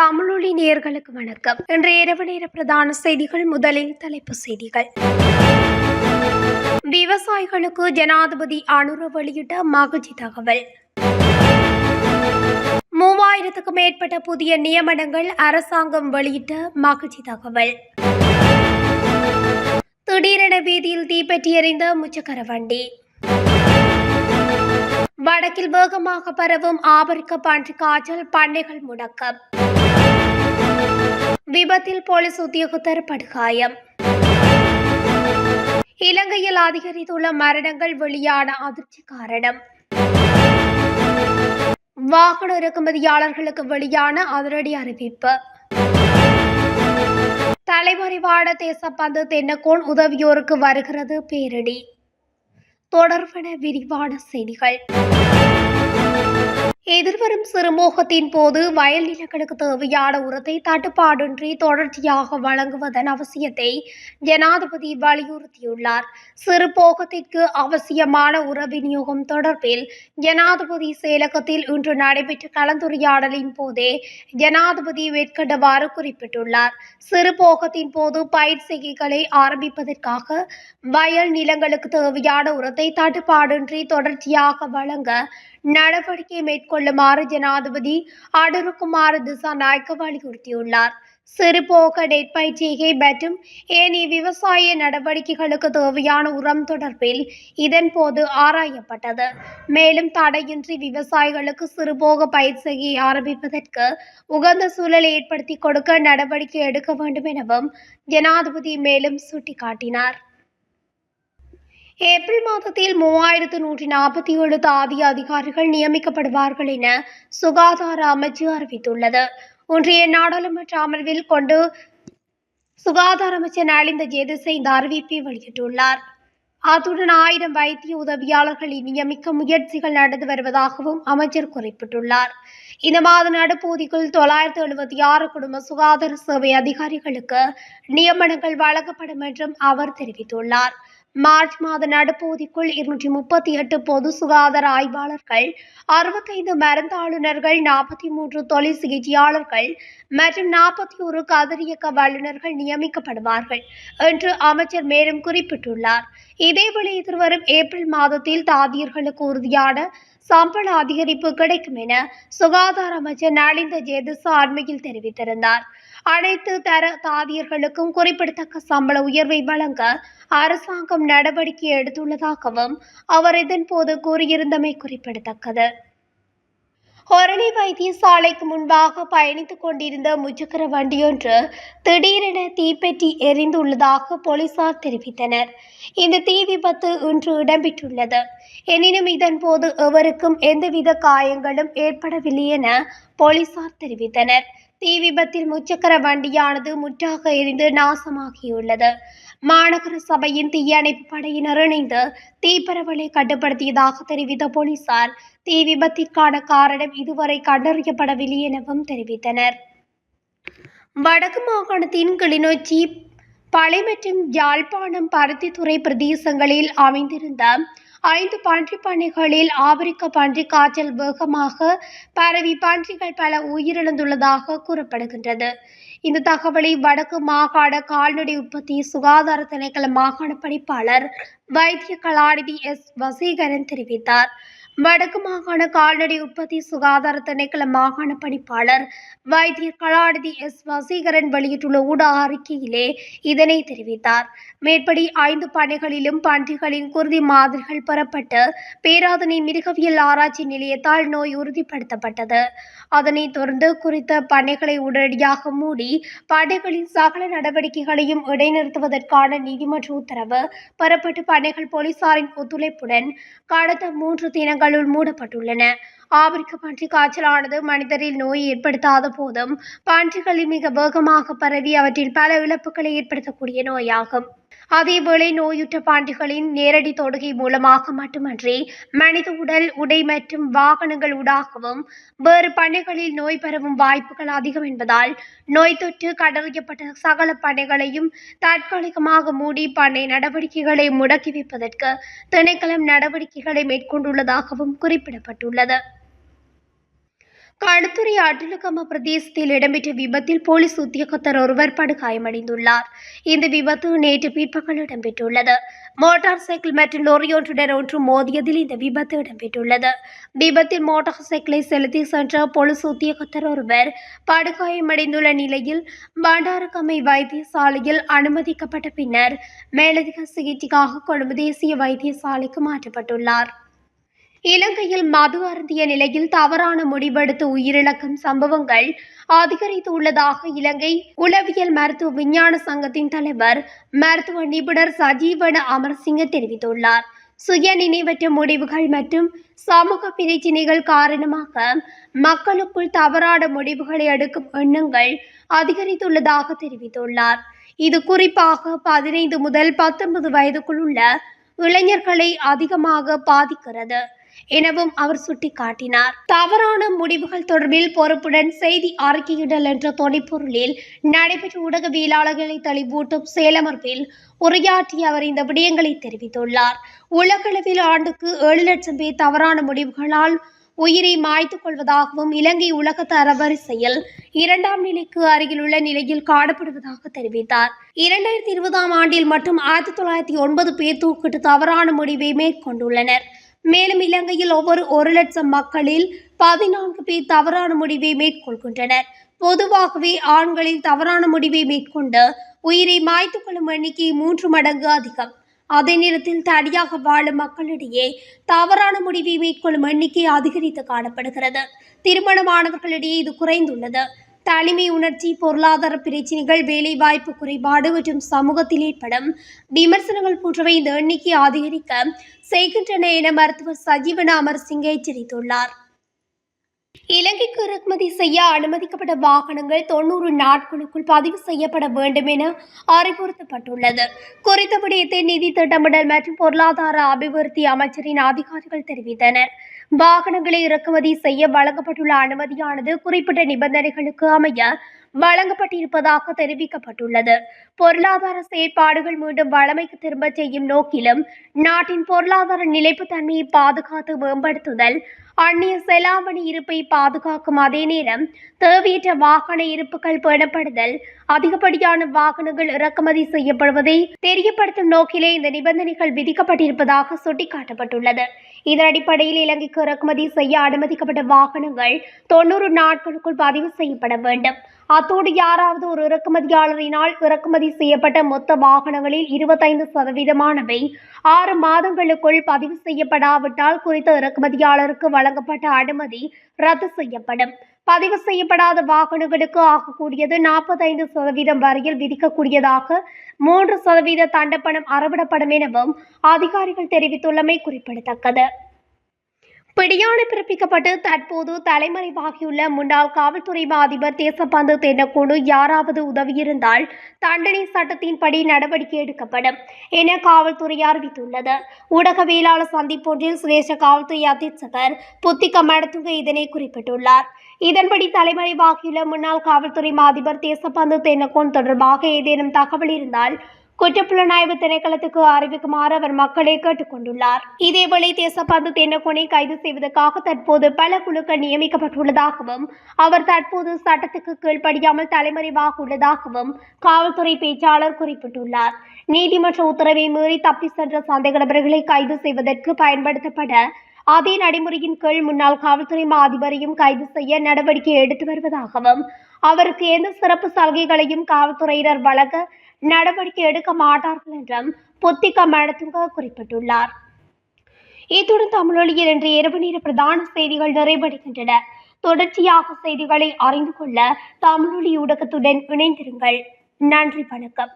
தமிழொலி நேர்களுக்கு வணக்கம். இன்றைய இரவு நேர பிரதான செய்திகள் முதலில் தலைப்பு செய்திகள். விவசாயிகளுக்கு ஜனாதிபதி அனுர வெளியிட்ட மகிழ்ச்சி தகவல். மூவாயிரத்துக்கும் மேற்பட்ட புதிய நியமனங்கள் அரசாங்கம் வெளியிட்ட மகிழ்ச்சி தகவல். திடீரென வீதியில் தீப்பற்றி எறிந்த முச்சக்கர வண்டி. வடக்கில் வேகமாக பரவும் ஆபிரிக்க பன்றி காய்ச்சல் பண்ணைகள் முடக்கம். விபத்தில் போலீஸ் உத்தியோகத்தர் படுகாயம். இலங்கையில் அதிகரித்துள்ள மரணங்கள் வெளியான அதிர்ச்சி காரணம். வாகன இறக்குமதியாளர்களுக்கு வெளியான அதிரடி அறிவிப்பு. தலைமறைவான தேசப்பந்து தென்னக்கோள் உதவியோருக்கு வருகிறது பேரிடி தொடர்பன விரிவான செய்திகள். எதிர்வரும் சிறுமோகத்தின் போது வயல் நிலங்களுக்கு தேவையான உரத்தை தட்டுப்பாடின்றி தொடர்ச்சியாக வழங்குவதன் அவசியத்தை ஜனாதிபதி வலியுறுத்தியுள்ளார். சிறுபோகத்திற்கு அவசியமான உர விநியோகம் தொடர்பில் ஜனாதிபதி செயலகத்தில் இன்று நடைபெற்ற கலந்துரையாடலின் போதே ஜனாதிபதி மேற்கண்டவாறு குறிப்பிட்டுள்ளார். சிறுபோகத்தின் போது பயிர் செய்கைகளை ஆரம்பிப்பதற்காக வயல் நிலங்களுக்கு தேவையான உரத்தை தட்டுப்பாடின்றி தொடர்ச்சியாக வழங்க நடவடிக்கை மேற்கொள்ளுமாறு ஜனாதிபதி அடுருக்குமாறு திசாநாயக்க வலியுறுத்தியுள்ளார் சிறுபோக நெற்பயிற்சிகை மற்றும் ஏனைய விவசாய நடவடிக்கைகளுக்கு தேவையான உரம் தொடர்பில் இதன்போது ஆராயப்பட்டது. மேலும் தடையின்றி விவசாயிகளுக்கு சிறுபோக பயிற்சியை ஆரம்பிப்பதற்கு உகந்த சூழலை ஏற்படுத்தி கொடுக்க நடவடிக்கை எடுக்க வேண்டும் எனவும் ஜனாதிபதி மேலும் சுட்டிக்காட்டினார். ஏப்ரல் மாதத்தில் மூவாயிரத்து நூற்றி நாற்பத்தி ஏழு தாதி அதிகாரிகள் நியமிக்கப்படுவார்கள் என சுகாதார அமைச்சு அறிவித்துள்ளது. ஒன்றிய நாடாளுமன்ற அமர்வில் கொண்டு சுகாதார அமைச்சர் நலிந்த ஜேதிசை இந்த அறிவிப்பை வெளியிட்டுள்ளார். அத்துடன் ஆயிரம் வைத்திய உதவியாளர்களை நியமிக்க முயற்சிகள் நடந்து வருவதாகவும் அமைச்சர் குறிப்பிட்டுள்ளார். இந்த மாத நடுப்பகுதிக்குள் தொள்ளாயிரத்து எழுபத்தி ஆறு குடும்ப சுகாதார சேவை அதிகாரிகளுக்கு நியமனங்கள் வழங்கப்படும் என்றும் அவர் தெரிவித்துள்ளார். மார்ச் மாத நடுப்பகுதிக்குள் இருநூற்றி முப்பத்தி எட்டு பொது சுகாதார ஆய்வாளர்கள் அறுபத்தைந்து மருந்தாளுநர்கள் நாற்பத்தி மூன்று தொழில் சிகிச்சையாளர்கள் மற்றும் நாற்பத்தி ஒரு கதிரியக்க வல்லுநர்கள் நியமிக்கப்படுவார்கள் என்று அமைச்சர் மேலும் குறிப்பிட்டுள்ளார். இதேவேளை எதிர்வரும் ஏப்ரல் மாதத்தில் தாதியர்களுக்கு உறுதியான சம்பள அதிகரிப்பு கிடைக்கும் என சுகாதார அமைச்சர் நலிந்த ஜேதிசா அண்மையில் தெரிவித்திருந்தார். அனைத்து தர தாதியர்களுக்கும் குறிப்பிடத்தக்க சம்பள உயர்வை வழங்க அரசாங்கம் நடவடிக்கை எடுத்துள்ளதாகவும் அவர் இதன்போது கூறியிருந்தமை குறிப்பிடத்தக்கது. ஹொரணி வைத்தியசாலைக்கு முன்பாக பயணித்துக் கொண்டிருந்த முச்சக்கர வண்டியொன்று திடீரென தீப்பெட்டி எரிந்துள்ளதாக போலீசார் தெரிவித்தனர். இந்த தீ விபத்து இன்று இடம்பெற்றுள்ளது. எனினும் இதன்போது எவருக்கும் எந்தவித காயங்களும் ஏற்படவில்லை என போலீசார் தெரிவித்தனர். தீ விபத்தில் முச்சக்கர வண்டியானது முற்றாக எரிந்து நாசமாகியுள்ளது. மாநகர சபையின் தீயணைப்பு படையினர் இணைந்து தீப்பரவலை கட்டுப்படுத்தியதாக தெரிவித்த போலீசார் தீ விபத்திற்கான காரணம் இதுவரை கண்டறியப்படவில்லை எனவும் தெரிவித்தனர். வடக்கு மாகாணத்தின் கிளிநொச்சி பளை மற்றும் யாழ்ப்பாணம் பருத்தித்துறை பிரதேசங்களில் அமைந்திருந்த ஐந்து பன்றி பண்ணைகளில் ஆப்பிரிக்க பன்றி காய்ச்சல் வேகமாக பரவி பன்றிகள் பல உயிரிழந்துள்ளதாக கூறப்படுகின்றது. இந்த தகவலை வடக்கு மாகாண கால்நடை உற்பத்தி சுகாதார திணைக்கள மாகாண பணிப்பாளர் வைத்திய கலாநிதி எஸ் வசீகரன் தெரிவித்தார். வடக்கு மாகாண கால்நடை உற்பத்தி சுகாதார திணைக்கள மாகாண பணிப்பாளர் வைத்தியர் கலாநிதி எஸ் வசீகரன் வெளியிட்டுள்ள ஊடக அறிக்கையிலே இதனை தெரிவித்தார். மேற்படி ஐந்து பணிகளிலும் பன்றிகளின் குருதி மாதிரிகள் பெறப்பட்டு பேராதனை மிருகவியல் ஆராய்ச்சி நிலையத்தால் நோய் உறுதிப்படுத்தப்பட்டது. அதனைத் தொடர்ந்து குறித்த பணிகளை உடனடியாக மூடி பணிகளின் சகல நடவடிக்கைகளையும் இடைநிறுத்துவதற்கான நீதிமன்ற உத்தரவு பெறப்பட்டு பணிகள் போலீசாரின் ஒத்துழைப்புடன் கடந்த மூன்று தினங்கள் தினங்களுள் மூடப்பட்டுள்ளன. ஆப்பிரிக்க பன்றி காய்ச்சலானது மனிதரில் நோய் ஏற்படுத்தாத போதும் பன்றிகளில் மிக வேகமாக பரவி அவற்றில் பல இழப்புகளை ஏற்படுத்தக்கூடிய நோயாகும். அதேவேளை நோயுற்ற பாண்டிகளின் நேரடி தொடுகை மூலமாக மட்டுமன்றி மனித உடல் உடை மற்றும் வாகனங்கள் ஊடாகவும் வேறு பணிகளில் நோய் பரவும் வாய்ப்புகள் அதிகம் என்பதால் நோய் தொற்று கண்டறியப்பட்ட சகல பணிகளையும் தற்காலிகமாக மூடி பண்ணை நடவடிக்கைகளை முடக்கி வைப்பதற்கு திணைக்களம் நடவடிக்கைகளை மேற்கொண்டுள்ளதாகவும் குறிப்பிடப்பட்டுள்ளது. களுத்துறை அட்டுலுக்கம பிரதேசத்தில் இடம்பெற்ற விபத்தில் போலீஸ் உத்தியோகத்தர் ஒருவர் படுகாயமடைந்துள்ளார் இந்த விபத்து நேற்று பிற்பகல் இடம்பெற்றுள்ளது மோட்டார் சைக்கிள் மற்றும் லொரியொன்றுடன் ஒன்று மோதியதில் இந்த விபத்து இடம்பெற்றுள்ளது விபத்தில் மோட்டார் சைக்கிளை செலுத்தி சென்ற போலீஸ் உத்தியோகத்தர் ஒருவர் படுகாயமடைந்துள்ள நிலையில் பண்டாரகமை வைத்தியசாலையில் அனுமதிக்கப்பட்ட பின்னர் மேலதிக சிகிச்சைக்காக கொழும்பு தேசிய வைத்தியசாலைக்கு மாற்றப்பட்டுள்ளார் இலங்கையில் மது அருந்திய நிலையில் தவறான முடிவெடுத்து உயிரிழக்கும் சம்பவங்கள் அதிகரித்துள்ளதாக இலங்கை உளவியல் மருத்துவ விஞ்ஞான சங்கத்தின் தலைவர் மருத்துவ நிபுணர் சஜீவன அமர்சிங்க தெரிவித்துள்ளார். சுய நினைவற்ற முடிவுகள் மற்றும் சமூக பிரச்சினைகள் காரணமாக மக்களுக்குள் தவறான முடிவுகளை எடுக்கும் எண்ணங்கள் அதிகரித்துள்ளதாக தெரிவித்துள்ளார். இது குறிப்பாக பதினைந்து முதல் பத்தொன்பது வயதுக்குள் உள்ள இளைஞர்களை அதிகமாக பாதிக்கிறது. எனவும் அவர் சுட்டிக்காட்டினார். தவறான முடிவுகள் தொடர்பில் பொறுப்புடன் செய்தி அறிக்கையிடல் என்ற தொனிப்பொருளில் நடைபெற்ற ஊடகவியலாளர்களை தெளிவூட்டும் சேலமர்பில் உரையாற்றிய அவர் இந்த விடயங்களை தெரிவித்துள்ளார். உலகளவில் ஆண்டுக்கு ஏழு லட்சம் பேர் தவறான முடிவுகளால் உயிரை மாய்த்துக் கொள்வதாகவும் இலங்கை உலக தரவரிசையில் இரண்டாம் நிலைக்கு அருகிலுள்ள நிலையில் காணப்படுவதாக தெரிவித்தார். இரண்டாயிரத்தி இருபதாம் ஆண்டில் மட்டும் ஆயிரத்தி தொள்ளாயிரத்தி ஒன்பது பேர் தூக்கிட்டு தவறான முடிவை மேற்கொண்டுள்ளனர். மேலும் இலங்கையில் ஒவ்வொரு ஒரு லட்சம் மக்களில் பதினான்கு பேர் தவறான முடிவை மேற்கொள்கின்றனர். பொதுவாகவே ஆண்களில் தவறான முடிவை மேற்கொண்டு உயிரை மாய்த்துக் கொள்ளும் எண்ணிக்கை மூன்று மடங்கு அதிகம். அதே நேரத்தில் தனியாக வாழும் மக்களிடையே தவறான முடிவை மேற்கொள்ளும் எண்ணிக்கை அதிகரித்து காணப்படுகிறது. திருமணமானவர்களிடையே இது குறைந்துள்ளது. தனிமை உணர்ச்சி பொருளாதார பிரச்சினைகள் வேலைவாய்ப்பு குறைபாடு மற்றும் சமூகத்தில் ஏற்படும் விமர்சனங்கள் போன்றவை இந்த எண்ணிக்கை அதிகரிக்க செய்கின்றன என மருத்துவர் சஜீவன அமர் சிங் எச்சரித்துள்ளார். இலங்கைக்கு இறக்குமதி செய்ய அனுமதிக்கப்பட்ட வாகனங்கள் தொண்ணூறு நாட்களுக்குள் பதிவு செய்யப்பட வேண்டும் என அறிவுறுத்தப்பட்டுள்ளது. குறித்த விடயத்தை நிதி திட்டமிடல் மற்றும் பொருளாதார அபிவிருத்தி அமைச்சரின் அதிகாரிகள் தெரிவித்தனர். வாகனங்களை இறக்குமதி செய்ய வழங்கப்பட்டுள்ள அனுமதியானது குறிப்பிட்ட நிபந்தனைகளுக்கு அமைய வழங்கப்பட்டிருப்பதாக தெரிவிக்கப்பட்டுள்ளது. பொருளாதார செயற்பாடுகள் மீண்டும் வழமைக்கு திரும்பச் செய்யும் நோக்கிலும் நாட்டின் பொருளாதார நிலைப்புத்தன்மையை பாதுகாத்து மேம்படுத்துதல் அந்நிய செலாவணி இருப்பை பாதுகாக்கும் அதே நேரம் தேவையற்ற வாகன இருப்புகள் பேணப்படுதல் அதிகப்படியான வாகனங்கள் இறக்குமதி செய்யப்படுவதை தெரியப்படுத்தும் நோக்கிலே இந்த நிபந்தனைகள் விதிக்கப்பட்டிருப்பதாக சுட்டிக்காட்டப்பட்டுள்ளது. இதன் அடிப்படையில் இலங்கைக்கு இறக்குமதி செய்ய அனுமதிக்கப்பட்ட வாகனங்கள் தொண்ணூறு நாட்களுக்குள் பதிவு செய்யப்பட வேண்டும். அத்தோடு யாராவது ஒரு இறக்குமதியாளரினால் இறக்குமதி செய்யப்பட்ட மொத்த வாகனங்களில் இருபத்தைந்து சதவீதமானவை ஆறு மாதங்களுக்குள் பதிவு செய்யப்படாவிட்டால் குறித்த இறக்குமதியாளருக்கு வழங்கப்பட்ட அனுமதி ரத்து செய்யப்படும். பதிவு செய்யப்படாத வாகனங்களுக்கு ஆகக்கூடியது நாற்பத்தைந்து சதவீதம் வரையில் விதிக்கக்கூடியதாக மூன்று சதவீத தண்டப்பணம் அறவிடப்படும் எனவும் அதிகாரிகள் தெரிவித்துள்ளமை குறிப்பிடத்தக்கது. பிடியாணை பிறப்பிக்கப்பட்டு தற்போது தலைமறைவாகியுள்ள முன்னாள் காவல்துறை அதிபர் தேசப்பந்து தென்னக்குழு யாராவது உதவியிருந்தால் தண்டனை சட்டத்தின்படி நடவடிக்கை எடுக்கப்படும் என காவல்துறை அறிவித்துள்ளது. ஊடகவியலாளர் சந்திப்பொன்றில் சிரேஷ்ட காவல்துறை அத்தீட்சகர் புத்திக மடத்துங்க இதனை குறிப்பிட்டுள்ளார். இதன்படி தலைமறைவாகியுள்ள முன்னாள் காவல்துறை அதிபர் தேசப்பந்து தென்னக்கோன் தொடர்பாக ஏதேனும் தகவல் இருந்தால் குற்றப்புலனாய்வு திணைக்களத்துக்கு அறிவிக்குமாறு அவர் மக்களை கேட்டுக்கொண்டுள்ளார். இதேவேளை தேசப்பந்து தென்னக்கோனை கைது செய்வதற்காக தற்போது பல குழுக்கள் நியமிக்கப்பட்டுள்ளதாகவும் அவர் தற்போது சட்டத்துக்கு கீழ்ப்படியாமல் தலைமறைவாக உள்ளதாகவும் காவல்துறை பேச்சாளர் குறிப்பிட்டுள்ளார். நீதிமன்ற உத்தரவை மீறி தப்பி சென்ற சந்தேக நபர்களை கைது செய்வதற்கு பயன்படுத்தப்பட அதே நடைமுறையின் கீழ் முன்னாள் காவல்துறை மா அதிபரையும் கைது செய்ய நடவடிக்கை எடுத்து வருவதாகவும் அவருக்கு எந்த சிறப்பு சலுகைகளையும் காவல்துறையினர் வழங்க நடவடிக்கை எடுக்க மாட்டார்கள் என்றும் புத்திக மடத்துங்க குறிப்பிட்டுள்ளார். இத்துடன் தமிழொலியில் இன்று இரவு நேர பிரதான செய்திகள் நிறைவடைகின்றன. தொடர்ச்சியாக செய்திகளை அறிந்து கொள்ள தமிழொலி ஊடகத்துடன் இணைந்திருங்கள். நன்றி வணக்கம்.